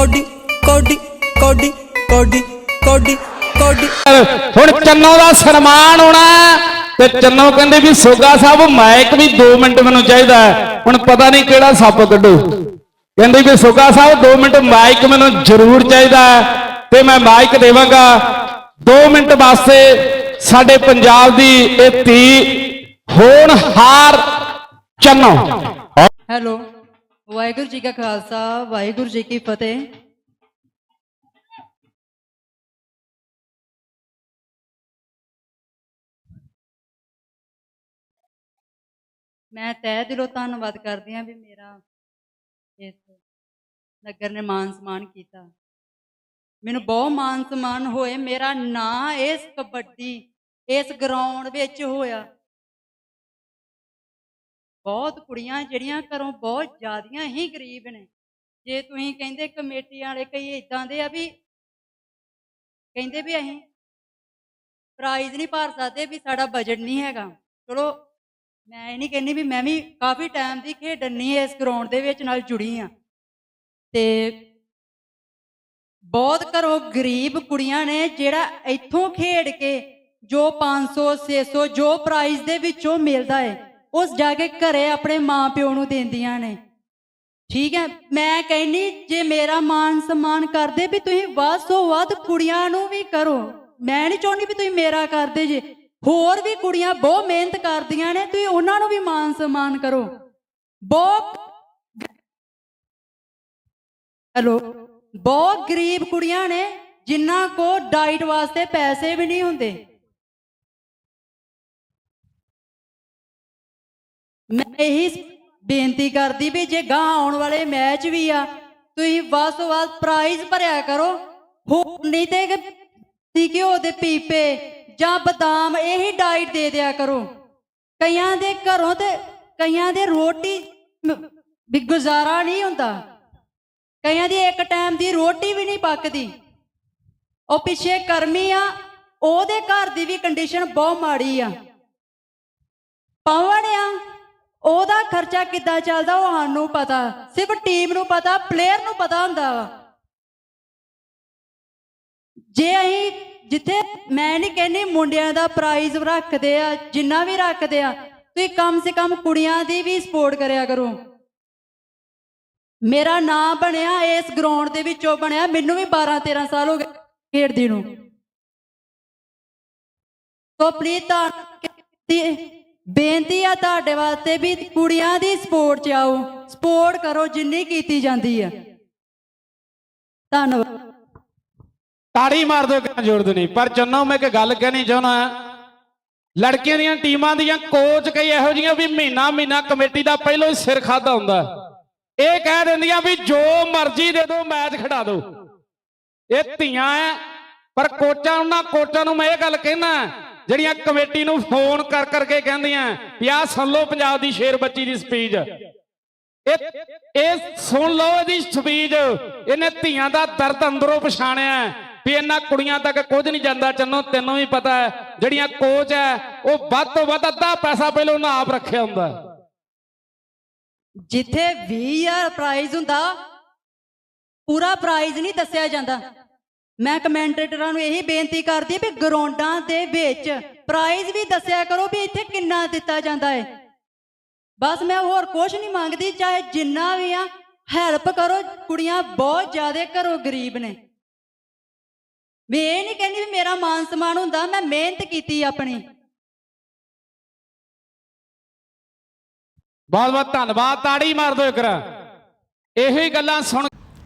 Cody ਕੋਡੀ ਕੋਡੀ ਕੋਡੀ ਕੋਡੀ ਕੋਡੀ। ਹੁਣ ਚੰਨੋ ਦਾ ਸਨਮਾਨ ਹੋਣਾ ਤੇ ਚੰਨੋ ਕਹਿੰਦੇ ਵੀ ਸੋਗਾ ਸਾਹਿਬ ਮਾਈਕ ਵੀ 2 ਮਿੰਟ ਮੈਨੂੰ ਚਾਹੀਦਾ। ਹੁਣ ਪਤਾ ਨਹੀਂ ਕਿਹੜਾ ਸੱਪ ਕੱਢੂ। ਕਹਿੰਦੇ ਵੀ ਸੋਗਾ ਸਾਹਿਬ 2 ਮਿੰਟ ਮਾਈਕ ਮੈਨੂੰ ਜ਼ਰੂਰ ਚਾਹੀਦਾ ਤੇ ਮੈਂ ਮਾਈਕ ਦੇਵਾਂਗਾ। 2 ਮਿੰਟ ਵਾਸਤੇ ਸਾਡੇ ਪੰਜਾਬ ਦੀ ਇਹ ਧੀ ਹੋਣਹਾਰ ਚੰਨੋ। ਹੈਲੋ। ਵਾਹਿਗੁਰੂ ਜੀ ਕਾ ਖਾਲਸਾ, ਵਾਹਿਗੁਰੂ ਜੀ ਕੀ ਫਤਿਹ। ਮੈਂ ਤਹਿ ਦਿਲੋਂ ਧੰਨਵਾਦ ਕਰਦੀ ਹਾਂ ਵੀ ਮੇਰਾ ਇਸ ਨਗਰ ਨੇ ਮਾਨ ਸਨਮਾਨ ਕੀਤਾ। ਮੈਨੂੰ ਬਹੁਤ ਮਾਨ ਸਨਮਾਨ ਹੋਏ, ਮੇਰਾ ਨਾਂ ਇਸ ਕਬੱਡੀ, ਇਸ ਗਰਾਊਂਡ ਵਿੱਚ ਹੋਇਆ। ਬਹੁਤ ਕੁੜੀਆਂ ਜਿਹੜੀਆਂ ਘਰੋਂ ਬਹੁਤ ਜ਼ਿਆਦੀਆਂ ਹੀ ਗਰੀਬ ਨੇ। ਜੇ ਤੁਸੀਂ ਕਹਿੰਦੇ ਕਮੇਟੀ ਵਾਲੇ ਕਈ ਇਦਾਂ ਦੇ ਆ ਵੀ ਕਹਿੰਦੇ ਵੀ ਅਸੀਂ ਪ੍ਰਾਈਜ਼ ਨਹੀਂ ਭਰ ਸਕਦੇ ਵੀ ਸਾਡਾ ਬਜਟ ਨਹੀਂ ਹੈਗਾ। ਚਲੋ, ਮੈਂ ਇਹ ਨਹੀਂ ਕਹਿੰਦੀ ਵੀ ਮੈਂ ਵੀ ਕਾਫੀ ਟਾਈਮ ਦੀ ਖੇਡਣੀ ਇਸ ਗਰਾਊਂਡ ਦੇ ਵਿੱਚ ਨਾਲ ਜੁੜੀ ਆ ਤੇ ਬਹੁਤ ਘਰੋਂ ਗਰੀਬ ਕੁੜੀਆਂ ਨੇ ਜਿਹੜਾ ਇੱਥੋਂ ਖੇਡ ਕੇ ਜੋ 500 600 ਜੋ ਪ੍ਰਾਈਜ਼ ਦੇ ਵਿੱਚੋਂ ਮਿਲਦਾ ਏ। ਉਸ ਜਾ ਕੇ ਘਰੇ ਆਪਣੇ ਮਾਪਿਓ ਨੂੰ ਦਿੰਦੀਆਂ ਨੇ। ਠੀਕ ਹੈ, ਮੈਂ ਕਹਿੰਨੀ ਜੇ ਮੇਰਾ ਮਾਨ ਸਨਮਾਨ ਕਰਦੇ ਵੀ ਤੁਸੀਂ ਵੱਧ ਤੋਂ ਵੱਧ ਕੁੜੀਆਂ ਨੂੰ ਵੀ ਕਰੋ, ਮੈਂ ਨਹੀਂ ਚਾਹੁੰਦੀ ਵੀ ਤੁਸੀਂ ਮੇਰਾ ਕਰਦੇ ਜੇ। ਹੋਰ ਵੀ ਕੁੜੀਆਂ ਬਹੁਤ ਮਿਹਨਤ ਕਰਦੀਆਂ ਨੇ, ਤੁਸੀਂ ਉਹਨਾਂ ਨੂੰ ਵੀ ਮਾਨ ਸਨਮਾਨ ਕਰੋ। ਬਹੁਤ ਹੈਲੋ, ਬਹੁਤ ਗਰੀਬ ਕੁੜੀਆਂ ਨੇ, ਜਿਨ੍ਹਾਂ ਕੋ ਡਾਈਟ ਵਾਸਤੇ ਪੈਸੇ ਵੀ ਨਹੀਂ ਹੁੰਦੇ। ਮੈਂ ਇਹੀ ਬੇਨਤੀ ਕਰਦੀ ਵੀ ਜੇ ਗਾਂ ਆਉਣ ਵਾਲੇ ਮੈਚ ਵੀ ਆ, ਤੁਸੀਂ ਵੱਧ ਤੋਂ ਵੱਧ ਪ੍ਰਾਈਜ਼ ਭਰਿਆ ਕਰੋ। ਹੋ ਨਹੀਂ ਤੇ ਦੀ ਘਿਓ ਦੇ ਪੀਪੇ ਜਾਂ ਬਦਾਮ, ਇਹੀ ਡਾਈਟ ਦੇ ਦਿਆ ਕਰੋ। ਕਈਆਂ ਦੇ ਘਰੋਂ ਤੇ ਕਈਆਂ ਦੇ ਰੋਟੀ ਵੀ ਗੁਜ਼ਾਰਾ ਨਹੀਂ ਹੁੰਦਾ। ਕਈਆਂ ਦੀ ਇੱਕ ਟਾਈਮ ਦੀ ਰੋਟੀ ਵੀ ਨਹੀਂ ਪੱਕਦੀ। ਉਹ ਪਿੱਛੇ ਕਰਮੀ ਆ, ਉਹਦੇ ਘਰ ਦੀ ਵੀ ਕੰਡੀਸ਼ਨ ਬਹੁਤ ਮਾੜੀ ਆ। ਪਵਨ ਆ ਉਹਦਾ ਖਰਚਾ ਕਿੱਦਾਂ ਚੱਲਦਾ ਉਹ ਸਾਨੂੰ ਪਤਾ। ਸਿਰਫ ਟੀਮ ਨੂੰ ਪਤਾ ਪਲੇਅਰ ਨੂੰ ਪਤਾ ਹੁੰਦਾ ਵਾ। ਜੇ ਅਸੀਂ ਜਿੱਥੇ ਮੈਂ ਨਹੀਂ ਕਹਿੰਦੀ ਮੁੰਡਿਆਂ ਦਾ ਪ੍ਰਾਈਜ਼ ਰੱਖਦੇ ਆ, ਜਿੰਨਾ ਵੀ ਰੱਖਦੇ ਆ, ਤੁਸੀਂ ਕਮ ਸੇ ਕਮ ਕੁੜੀਆਂ ਦੀ ਵੀ ਸਪੋਰਟ ਕਰਿਆ ਕਰੋ। ਮੇਰਾ ਨਾਮ ਬਣਿਆ, ਇਸ ਗਰਾਊਂਡ ਦੇ ਵਿੱਚੋਂ ਬਣਿਆ, ਮੈਨੂੰ ਵੀ 12 13 ਸਾਲ ਹੋ ਗਏ ਖੇਡਦੀ ਨੂੰ। ਸੋ ਪਲੀਜ਼ ਤਾਂ ਬੇਨਤੀ ਆ ਤੁਹਾਡੇ ਵਾਸਤੇ ਵੀ ਕੁੜੀਆਂ ਦੀ ਸਪੋਰਟ ਚ ਆਓ। ਸਪੋਰਟ ਕਰੋ ਜਿੰਨੀ ਕੀਤੀ ਜਾਂਦੀ ਆ। ਧੰਨਵਾਦ। ਤਾੜੀ ਮਾਰ ਦਿਓ ਕਿੰਨਾ ਜੋੜਦੇ ਨਹੀਂ, ਪਰ ਚੰਨੋ ਮੈਂ ਇੱਕ ਗੱਲ ਕਹਿਣੀ ਚਾਹੁੰਦਾ ਲੜਕੀਆਂ ਦੀਆਂ ਟੀਮਾਂ ਦੀਆਂ ਕੋਚ ਕਈ ਇਹੋ ਜੀਆਂ ਵੀ ਮਹੀਨਾ ਮਹੀਨਾ ਕਮੇਟੀ ਦਾ ਪਹਿਲੋਂ ਹੀ ਸਿਰ ਖਾਦਾ ਹੁੰਦਾ। ਇਹ ਕਹਿ ਦਿੰਦੀਆਂ ਵੀ ਜੋ ਮਰਜ਼ੀ ਦੇ ਦਿਓ, ਮੈਚ ਖਿਡਾ ਦਿਓ। ਇਹ ਧੀਆਂ ਐ, ਪਰ ਕੋਚਾਂ ਉਹਨਾਂ ਕੋਚਾਂ ਨੂੰ ਮੈਂ ਇਹ ਗੱਲ ਕਹਿਣਾ ਜਿਹੜੀਆਂ ਕਮੇਟੀ ਨੂੰ ਫੋਨ ਕਰ ਕਰਕੇ ਕਹਿੰਦੀਆਂ ਵੀ ਆਹ ਸੁਣ ਲਓ ਪੰਜਾਬ ਦੀ ਸ਼ੇਰ ਬੱਚੀ ਦੀ ਸਪੀਚ ਇਹ ਇਹ ਸੁਣ ਲਓ ਇਹਦੀ ਸਪੀਚ ਇਹਨੇ ਧੀਆਂ ਦਾ ਦਰਦ ਅੰਦਰੋਂ ਪਛਾਣਿਆ ਵੀ ਇਹਨਾਂ ਕੁੜੀਆਂ ਤੱਕ ਕੁਝ ਨਹੀਂ ਜਾਂਦਾ। ਚੰਨੋ, ਤੈਨੂੰ ਵੀ ਪਤਾ ਹੈ, ਜਿਹੜੀਆਂ ਕੋਚ ਹੈ, ਉਹ ਵੱਧ ਤੋਂ ਵੱਧ ਅੱਧਾ ਪੈਸਾ ਪਹਿਲਾਂ ਉਹਨਾਂ ਆਪ ਰੱਖਿਆ ਹੁੰਦਾ। ਹੈ। ਜਿੱਥੇ 20000 ਪ੍ਰਾਈਜ਼ ਹੁੰਦਾ, ਪੂਰਾ ਪ੍ਰਾਈਜ਼ ਨਹੀਂ ਦੱਸਿਆ ਜਾਂਦਾ। ਮੈਂ ਕਮੈਂਟੇਟਰਾਂ ਨੂੰ ਇਹੀ ਬੇਨਤੀ ਕਰਦੀ ਵੀ ਗਰਾਊਂਡਾਂ ਦੇ ਵਿੱਚ ਪ੍ਰਾਈਜ਼ ਵੀ ਦੱਸਿਆ ਕਰੋ ਵੀ ਇੱਥੇ ਕਿੰਨਾ ਦਿੱਤਾ ਜਾਂਦਾ ਹੈ। ਬਸ ਮੈਂ ਹੋਰ ਕੁਝ ਨਹੀਂ ਮੰਗਦੀ, ਚਾਹੇ ਜਿੰਨਾ ਵੀ ਆ ਹੈਲਪ ਕਰੋ, ਕੁੜੀਆਂ ਬਹੁਤ ਜ਼ਿਆਦਾ ਘਰੋਂ ਗਰੀਬ ਨੇ। ਮੈਂ ਇਹ ਨਹੀਂ ਕਹਿੰਦੀ ਵੀ ਮੇਰਾ ਮਾਨ ਸਮਾਨ ਹੁੰਦਾ, ਮੈਂ ਮਿਹਨਤ ਕੀਤੀ ਆਪਣੀ। ਬਹੁਤ ਬਹੁਤ ਧੰਨਵਾਦ, ਤਾੜੀ ਮਾਰ ਦਿਓ ਇੱਕ ਇਹੋ ਹੀ ਗੱਲਾਂ ਸੁਣ